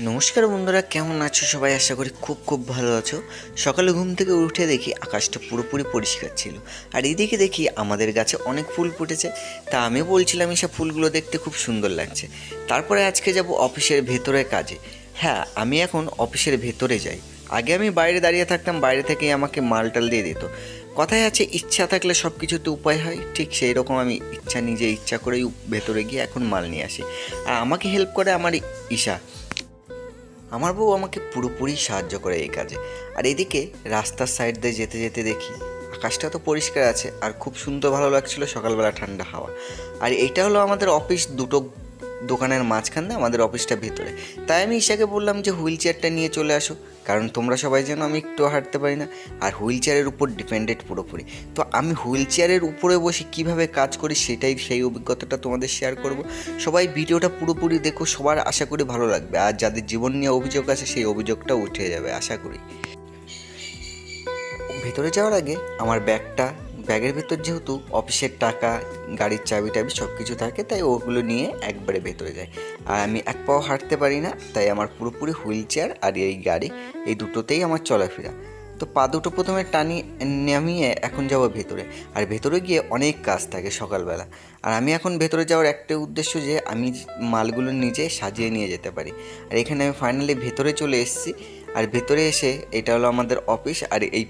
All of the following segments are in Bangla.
নমস্কার বন্ধুরা, কেমন আছো সবাই? আশা করি খুব খুব ভালো আছো। সকালে ঘুম থেকে উঠে দেখি আকাশটা পুরোপুরি পরিষ্কার ছিল। আর এদিকে দেখি আমাদের গাছে অনেক ফুল ফুটেছে। তা আমি বলছিলাম এসব ফুলগুলো দেখতে খুব সুন্দর লাগছে। তারপরে আজকে যাব অফিসের ভেতরে কাজে। হ্যাঁ আমি এখন অফিসের ভেতরে যাই। আগে আমি বাইরে দাঁড়িয়ে থাকতাম, বাইরে থেকেই আমাকে মালটাল দিয়ে দিত। কথায় আছে, ইচ্ছা থাকলে সব কিছুতে উপায় হয়। ঠিক সেই রকম আমি ইচ্ছা, নিজে ইচ্ছা করেই ভেতরে গিয়ে এখন মাল নিয়ে আসি। আর আমাকে হেল্প করে আমার ঈশা। আমার বউ আমাকে পুরোপুরি সাহায্য করে এই কাজে। আর এদিকে রাস্তার সাইড দিয়ে যেতে যেতে দেখি, আকাশটা তো পরিষ্কার আছে আর খুব সুন্দর ভালো লাগছিল সকালবেলা ঠান্ডা হাওয়া। আর এটা হলো আমাদের অফিস দুটো দোকানের মাঝখান দিয়ে আমাদের অফিসটা ভেতরে। তাই আমি ঈশাকে বললাম যে, হুইল চেয়ারটা নিয়ে চলে আসো। কারণ তোমরা সবাই যেন আমি একটু হাঁটতে পারি না। আর হুইল চেয়ারের উপর ডিপেন্ডেড পুরোপুরি। তো আমি হুইল চেয়ারের উপরে বসে কীভাবে কাজ করি সেটাই সেই অভিজ্ঞতাটা তোমাদের শেয়ার করব। সবাই ভিডিওটা পুরোপুরি দেখো, সবার আশা করি ভালো লাগবে। আর যাদের জীবন নিয়ে অভিযোগ আছে, সেই অভিযোগটা উঠে যাবে, আশা করি। ভেতরে যাওয়ার আগে আমার ব্যাগটা ব্যাগের ভেতর যেহেতু অফিসের টাকা, গাড়ির চাবি টাবি সব কিছু থাকে, তাই ওগুলো নিয়ে একবারে ভেতরে যায়। আর আমি এক পাও হাঁটতে পারি না, তাই আমার পুরোপুরি হুইল চেয়ার আর এই গাড়ি, এই দুটোতেই আমার চলাফেরা। তো পা দুটো প্রথমে টানি, নামিয়ে এখন যাব ভেতরে। আর ভেতরে গিয়ে অনেক কাজ থাকে সকালবেলা। আর আমি এখন ভেতরে যাওয়ার একটা উদ্দেশ্য যে, আমি মালগুলো নিজে সাজিয়ে নিয়ে যেতে পারি। আর এখানে আমি ফাইনালি ভেতরে চলে এসেছি। আর ভেতরে এসে এটা হলো আমাদের অফিস, আর এই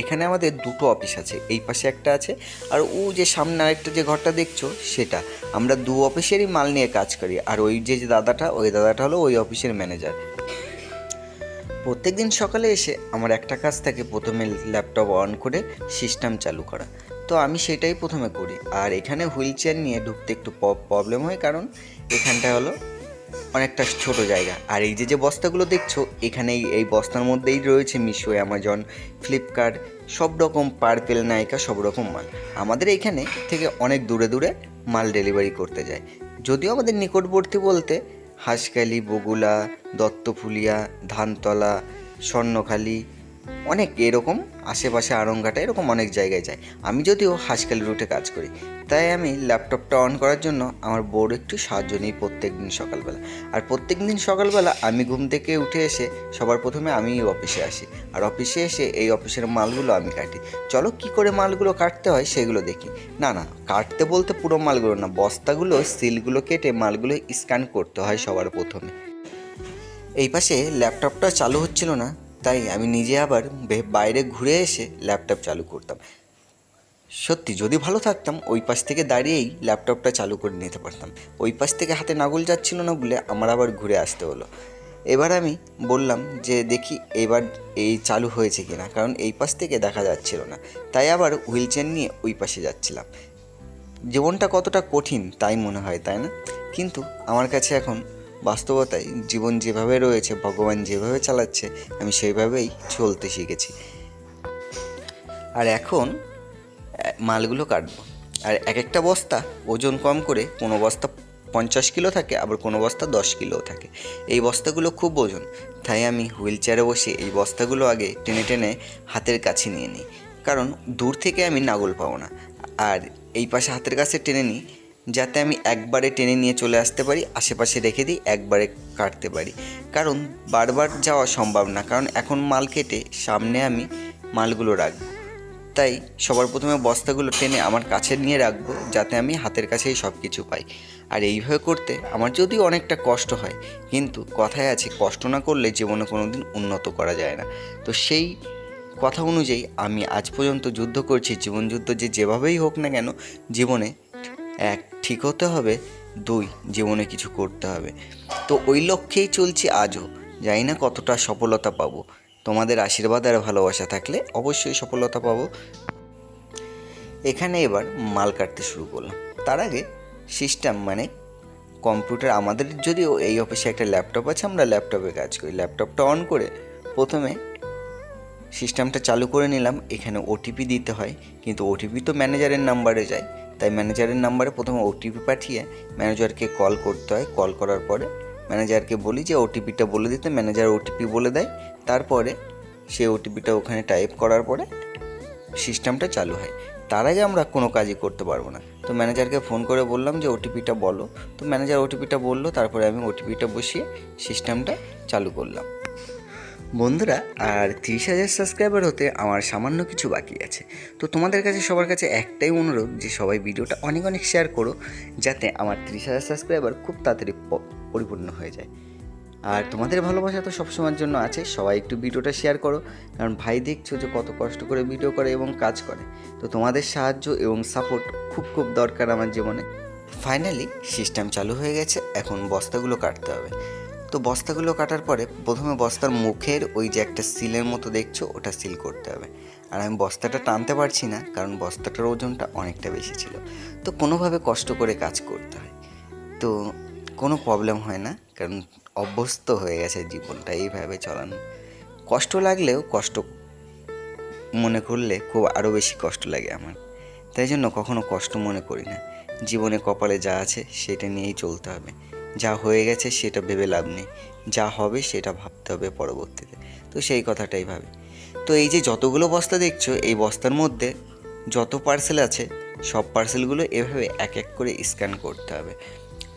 এখানে আমাদের দুটো অফিস আছে। এই পাশে একটা আছে, আর ও যে সামনে আরেকটা যে ঘরটা দেখছ, সেটা। আমরা দু অফিসেরই মাল নিয়ে কাজ করি, আর ওই যে দাদাটা, ওই দাদাটা হলো ওই অফিসের ম্যানেজার। প্রত্যেক দিন সকালে এসে আমার একটা কাজ থাকে, প্রথমে ল্যাপটপ অন করে সিস্টেম চালু করা। তো আমি সেটাই প্রথমে করি। আর এখানে হুইল চেয়ার নিয়ে ঢুকতে একটু প্রবলেম হয়, কারণ এখানটা হলো অনেকটা ছোট জায়গা। আর এই যে যে বস্তাগুলো দেখছ, এখানেই এই বস্তার মধ্যেই রয়েছে মিশো, অ্যামাজন, ফ্লিপকার্ট, সব রকম পার্পেল নায়িকা সব রকম মাল। আমাদের এখানে থেকে অনেক দূরে দূরে মাল ডেলিভারি করতে যায়। যদিও আমাদের নিকটবর্তী বলতে হাঁসখালি, বগুলা, দত্তফুলিয়া, ধানতলা, স্বর্ণখালি অনেক এরকম আশেপাশে আরঙ্গাটা এরকম অনেক জায়গায় যায়। আমি যদিও হাঁসখালি রুটে কাজ করি, তাই আমি ল্যাপটপটা অন করার জন্য আমার বোর্ড একটু সাহায্য নিই প্রত্যেক দিন সকালবেলা। আর প্রত্যেক দিন সকালবেলা আমি ঘুম থেকে উঠে এসে সবার প্রথমে আমি অফিসে আসি, আর অফিসে এসে এই অফিসের মালগুলো আমি কাটি। চলো কি করে মালগুলো কাটতে হয় সেগুলো দেখি। না না, কাটতে বলতে পুরো মালগুলো না, বস্তাগুলো, সিলগুলো কেটে মালগুলো স্ক্যান করতে হয় সবার প্রথমে। এই পাশে ল্যাপটপটা চালু হচ্ছিল না তাই আমি নিজে আবার বাইরে ঘুরে এসে ল্যাপটপ চালু করতাম। সত্যি, যদি ভালো থাকতাম, ওই পাশ থেকে দাঁড়িয়েই ল্যাপটপটা চালু করে নিতে পারতাম। ওই পাশ থেকে হাতে নাগল যাচ্ছিল না বলে আমার আবার ঘুরে আসতে হলো। এবার আমি বললাম যে, দেখি এবার এই চালু হয়েছে কিনা, কারণ এই পাশ থেকে দেখা যাচ্ছিল না। তাই আবার হুইল নিয়ে ওই পাশে যাচ্ছিলাম। জীবনটা কতটা কঠিন তাই মনে হয়, তাই না? কিন্তু আমার কাছে এখন বাস্তবতায় জীবন যেভাবে রয়েছে, ভগবান যেভাবে চালাচ্ছে, আমি সেইভাবেই চলতে শিখেছি। আর এখন মালগুলো কাটবো। আর এক একটা বস্তা ওজন কম করে, কোনো বস্তা পঞ্চাশ কিলো থাকে, আবার কোনো বস্তা দশ কিলোও থাকে। এই বস্তাগুলো খুব ওজন, তাই আমি হুইল চেয়ারে বসে এই বস্তাগুলো আগে টেনে টেনে হাতের কাছে নিয়ে নিই। কারণ দূর থেকে আমি নাগল পাবো না। আর এই পাশে হাতের কাছে টেনে নিই যাতে আমি একবারে টেনে নিয়ে চলে আসতে পারি, আশেপাশে রেখে দিই, একবারে কাটতে পারি। কারণ বারবার যাওয়া সম্ভব না, কারণ এখন মাল কেটে সামনে আমি মালগুলো রাখব। তাই সবার প্রথমে বস্তাগুলো টেনে আমার কাছে নিয়ে রাখব, যাতে আমি হাতের কাছেই সব কিছু পাই। আর এইভাবে করতে আমার যদিও অনেকটা কষ্ট হয়, কিন্তু কথায় আছে, কষ্ট না করলে জীবনে কোনো দিন উন্নত করা যায় না। তো সেই কথা অনুযায়ী আমি আজ পর্যন্ত যুদ্ধ করছি, জীবনযুদ্ধ যে যেভাবেই হোক না কেন, জীবনে এক ঠিক হতে হবে, দুই, জীবনে কিছু করতে হবে। তো ওই লক্ষ্যেই চলছি আজও। জানি না কতটা সফলতা পাবো। তোমাদের আশীর্বাদ আর ভালোবাসা থাকলে অবশ্যই সফলতা পাবো। এখানে এবার মাল কাটতে শুরু করলাম। তার আগে সিস্টেম মানে কম্পিউটার আমাদের যদিও এই অফিসে একটা ল্যাপটপ আছে, আমরা ল্যাপটপে কাজ করি। ল্যাপটপটা অন করে প্রথমে সিস্টেমটা চালু করে নিলাম। এখানে ওটিপি দিতে হয়, কিন্তু ওটিপি তো ম্যানেজারের নাম্বারে যায়। তাই ম্যানেজারের নাম্বারে প্রথমে ওটিপি পাঠিয়ে ম্যানেজারকে কল করতে হয়। কল করার পরে ম্যানেজারকে বলি যে ওটিপিটা বলে দিতে। ম্যানেজার ওটিপি বলে দেয়। তারপরে সেই ওটিপিটা ওখানে টাইপ করার পরে সিস্টেমটা চালু হয়। তার আগে আমরা কোনো কাজই করতে পারব না। তো ম্যানেজারকে ফোন করে বললাম যে ওটিপিটা বলো। তো ম্যানেজার ওটিপিটা বলল। তারপরে আমি ওটিপিটা বসিয়ে সিস্টেমটা চালু করলাম। বন্ধুরা, আর তিরিশ হাজার সাবস্ক্রাইবার হতে আমার সামান্য কিছু বাকি আছে। তো তোমাদের কাছে, সবার কাছে একটাই অনুরোধ যে সবাই ভিডিওটা অনেক অনেক শেয়ার করো, যাতে আমার তিরিশ হাজার সাবস্ক্রাইবার খুব তাড়াতাড়ি পরিপূর্ণ হয়ে যায়। আর তোমাদের ভালোবাসা তো সবসময়ের জন্য আছে, সবাই একটু ভিডিওটা শেয়ার করো, কারণ ভাই দেখছ যে কত কষ্ট করে ভিডিও করে এবং কাজ করে। তো তোমাদের সাহায্য এবং সাপোর্ট খুব খুব দরকার আমার জীবনে। ফাইনালি সিস্টেম চালু হয়ে গেছে, এখন বস্তাগুলো কাটতে হবে। তো বস্তাগুলো কাটার পরে প্রথমে বস্তার মুখের ওই যে একটা সিলের মতো দেখছ, ওটা সিল করতে হবে। আর আমি বস্তাটা টানতে পারছি না, কারণ বস্তাটার ওজনটা অনেকটা বেশি ছিল। তো কোনোভাবে কষ্ট করে কাজ করতে হয়। তো কোনো প্রবলেম হয় না, কারণ অভ্যস্ত হয়ে গেছে জীবনটা এইভাবে চলানো। কষ্ট লাগলেও কষ্ট মনে করলে খুব আরও বেশি কষ্ট লাগে আমার। তাই জন্য কখনো কষ্ট মনে করি না। জীবনে কপালে যা আছে সেটা নিয়েই চলতে হবে। যা হয়ে গেছে সেটা ভেবে লাভ নেই। যা হবে সেটা ভাবতে হবে পরবর্তীতে। তো সেই কথাটাই ভাবে। তো এই যে যতগুলো বস্তা দেখছ, এই বস্তার মধ্যে যত পার্সেল আছে, সব পার্সেলগুলো এভাবে এক এক করে স্ক্যান করতে হবে।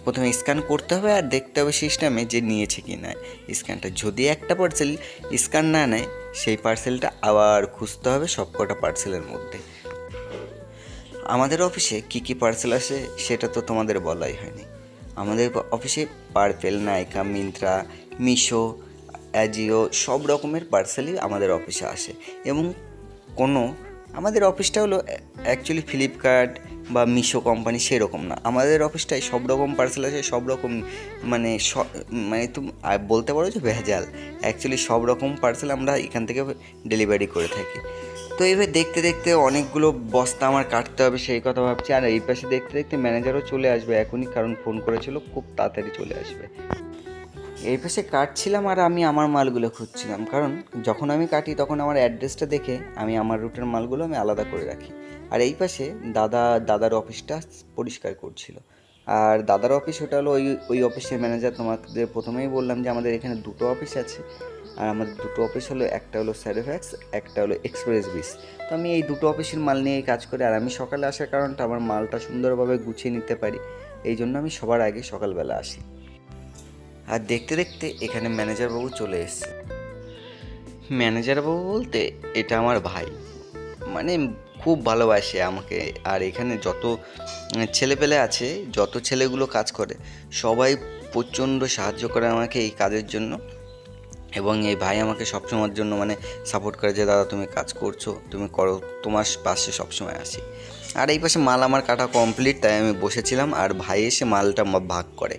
প্রথমে স্ক্যান করতে হবে আর দেখতে হবে সিস্টেমে যে নিয়েছে কি না স্ক্যানটা যদি একটা পার্সেল স্ক্যান না নেয়, সেই পার্সেলটা আবার খুঁজতে হবে সব কটা পার্সেলের মধ্যে। আমাদের অফিসে কি কি পার্সেল আসে, সেটা তো তোমাদের বলাই হয়নি। আমাদের অফিসে পার্পেল নাইকা মিন্ত্রা মিশো অ্যাজিও সব রকমের পার্সেলই আমাদের অফিসে আসে। এবং কোনো, আমাদের অফিসটা হলো অ্যাকচুয়ালি ফ্লিপকার্ট বা মিশো কোম্পানি সেরকম না। আমাদের অফিসটায় সব রকম পার্সেল আছে, সব রকম মানে মানে তুমি বলতে পারো যে ভেজাল। অ্যাকচুয়ালি সব রকম পার্সেল আমরা এখান থেকে ডেলিভারি করে থাকি। তো এইভাবে দেখতে দেখতে অনেকগুলো বস্তা আমার কাটতে হবে, সেই কথা ভাবছি। আর এই পাশে দেখতে দেখতে ম্যানেজারও চলে আসবে এখনই, কারণ ফোন করেছিল, খুব তাড়াতাড়ি চলে আসবে। এই পাশে কাটছিলাম আর আমি আমার মালগুলো খুঁজছিলাম, কারণ যখন আমি কাটি তখন আমার অ্যাড্রেসটা দেখে আমি আমার রুটের মালগুলো আমি আলাদা করে রাখি। আর এই পাশে দাদা, দাদার অফিসটা পরিষ্কার করছিল। আর দাদার অফিস ওটা হলো ওই ওই অফিসের ম্যানেজার তোমাদের প্রথমেই বললাম যে আমাদের এখানে দুটো অফিস আছে। আর আমাদের দুটো অফিস হলো, একটা হলো স্যারিফ্যাক্স একটা হলো এক্সপ্রেস বিস তো আমি এই দুটো অফিসের মাল নিয়েই কাজ করি, আর আমি সকালে আসার কারণটা আমার মালটা সুন্দরভাবে গুছিয়ে নিতে পারি। এই জন্য আমি সবার আগে সকালবেলা আসি। আর দেখতে দেখতে এখানে ম্যানেজার বাবু চলে এসেছে। ম্যানেজার বাবু বলতে এটা আমার ভাই। মানে খুব ভালোবাসে আমাকে। আর এখানে যত ছেলেপেলে আছে, যত ছেলেগুলো কাজ করে, সবাই প্রচণ্ড সাহায্য করে আমাকে এই কাজের জন্য। এবং এই ভাই আমাকে সবসময়ের জন্য মানে সাপোর্ট করে যে, দাদা, তুমি কাজ করছ, তুমি করো, তোমার পাশে সবসময় আসি। আর এই পাশে মাল আমার কাটা কমপ্লিট তাই আমি বসেছিলাম আর ভাই এসে মালটা ভাগ করে।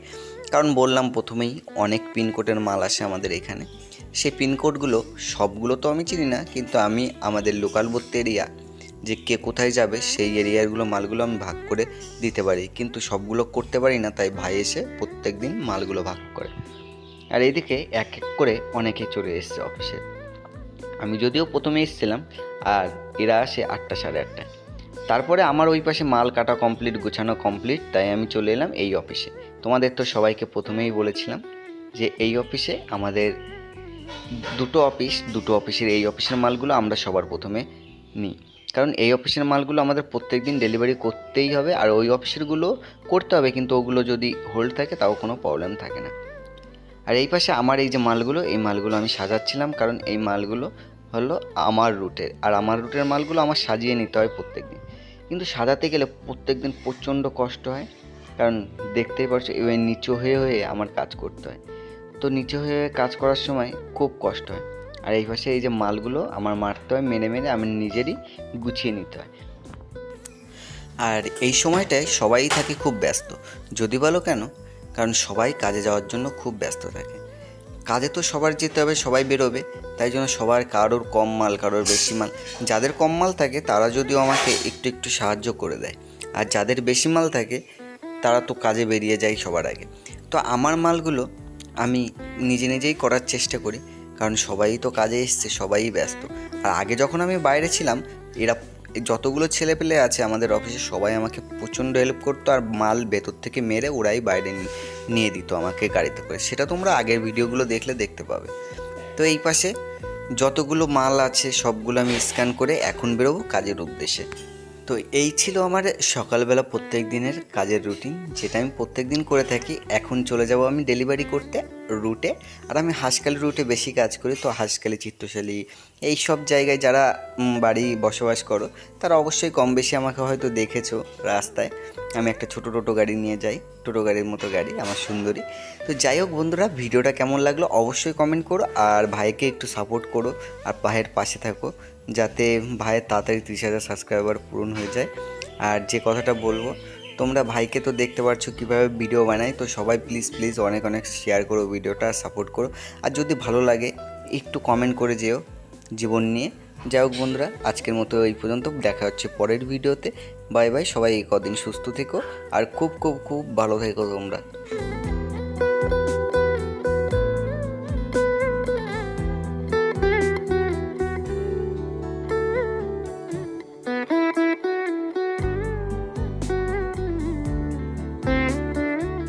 কারণ বললাম প্রথমেই অনেক পিনকোডের মাল আসে আমাদের এখানে। সেই পিনকোডগুলো সবগুলো তো আমি চিনি না, কিন্তু আমি আমাদের লোকাল লোকালবর্তী এরিয়া যে কে কোথায় যাবে, সেই এরিয়াগুলো মালগুলো আমি ভাগ করে দিতে পারি। কিন্তু সবগুলো করতে পারি না, তাই ভাই এসে প্রত্যেক দিন মালগুলো ভাগ করে। আর এদিকে এক এক করে অনেকে চলে এসছে অফিসে। আমি যদিও প্রথমে এসেছিলাম, আর এরা আসে আটটা সাড়ে আটটায়। তারপরে আমার ওই পাশে মাল কাটা কমপ্লিট গোছানো কমপ্লিট তাই আমি চলে এলাম এই অফিসে। তোমাদের তো সবাইকে প্রথমেই বলেছিলাম যে এই অফিসে আমাদের দুটো অফিস, দুটো অফিসের এই অফিসের মালগুলো আমরা সবার প্রথমে নিই। কারণ এই অফিসের মালগুলো আমাদের প্রত্যেক দিন ডেলিভারি করতেই হবে, আর ওই অফিসেরগুলো করতে হবে, কিন্তু ওগুলো যদি হোল্ড থাকে, তাও কোনো প্রবলেম থাকে না। আর এই পাশে আমার এই যে মালগুলো, এই মালগুলো আমি সাজাচ্ছিলাম কারণ এই মালগুলো হলো আমার রুটের। আর আমার রুটের মালগুলো আমার সাজিয়ে নিতে হয় প্রত্যেক দিন কিন্তু সাজাতে গেলে প্রত্যেক দিন প্রচণ্ড কষ্ট হয়। কারণ দেখতেই পারছ এবার নিচু হয়ে হয়ে আমার কাজ করতে হয়। তো নিচু হয়ে কাজ করার সময় খুব কষ্ট হয়। আর এই পাশে এই যে মালগুলো আমার মারতে হয়, মেরে মেরে আমি নিজেরই গুছিয়ে নিতে হয়। আর এই সময়টায় সবাই থাকে খুব ব্যস্ত। যদি বলো কেন? কারণ সবাই কাজে যাওয়ার জন্য খুব ব্যস্ত থাকে। কাজে তো সবার যেতে হবে, সবাই বেরোবে। তাই জন্য সবার কারোর কম মাল, কারোর বেশি মাল। যাদের কম মাল থাকে, তারা যদিও আমাকে একটু একটু সাহায্য করে দেয়। আর যাদের বেশি মাল থাকে, তারা তো কাজে বেরিয়ে যায় সবার আগে। তো আমার মালগুলো আমি নিজে নিজেই করার চেষ্টা করি। কারণ সবাই তো কাজে এসছে, সবাই ব্যস্ত। আর আগে যখন আমি বাইরে ছিলাম, এরা যতগুলো ছেলে পেলে আছে আমাদের অফিসে সবাই আমাকে প্রচণ্ড হেল্প করতো আর মাল ভেতর থেকে মেরে ওরাই বাইরে নিয়ে দিত আমাকে গাড়িতে করে। সেটা তোমরা আগের ভিডিওগুলো দেখলে দেখতে পাবে। তো এই পাশে যতগুলো মাল আছে সবগুলো আমি স্ক্যান করে এখন বেরোবো কাজের উদ্দেশ্যে। তো এই ছিল আমার সকালবেলা প্রত্যেক দিনের কাজের রুটিন যেটা আমি প্রত্যেক দিন করে থাকি। এখন চলে যাব আমি ডেলিভারি করতে। রুটে আর আমি হাঁসখালি রুটে বেশি কাজ করি, তো হাঁসখালি চিত্তশালী এই সব জায়গায় যারা বাড়ি বসবাস করো, তারা অবশ্যই কম বেশি আমাকে হয়তো দেখেছ রাস্তায়। আমি একটা ছোটো টোটো গাড়ি নিয়ে যাই, টোটো গাড়ির মতো গাড়ি, আমার সুন্দরী। তো যাই হোক বন্ধুরা, ভিডিওটা কেমন লাগল অবশ্যই কমেন্ট করো, আর ভাইকে একটু সাপোর্ট করো, আর ভাইয়ের পাশে থাকো, যাতে ভাইয়ের তাড়াতাড়ি ত্রিশ হাজার সাবস্ক্রাইবার পূরণ হয়ে যায়। আর যে কথাটা বলব তোমরা ভাইকে তো দেখতে পাচ্ছ কীভাবে ভিডিও বানাই তো সবাই প্লিজ প্লিজ অনেক অনেক শেয়ার করো ভিডিওটা সাপোর্ট করো। আর যদি ভালো লাগে, একটু কমেন্ট করে যেও জীবন নিয়ে। যাই হোক বন্ধুরা, আজকের মতো এই পর্যন্ত। দেখা হচ্ছে পরের ভিডিওতে বাই বাই সবাই এই কদিন সুস্থ থেকো। আর খুব খুব খুব ভালো থেকো তোমরা।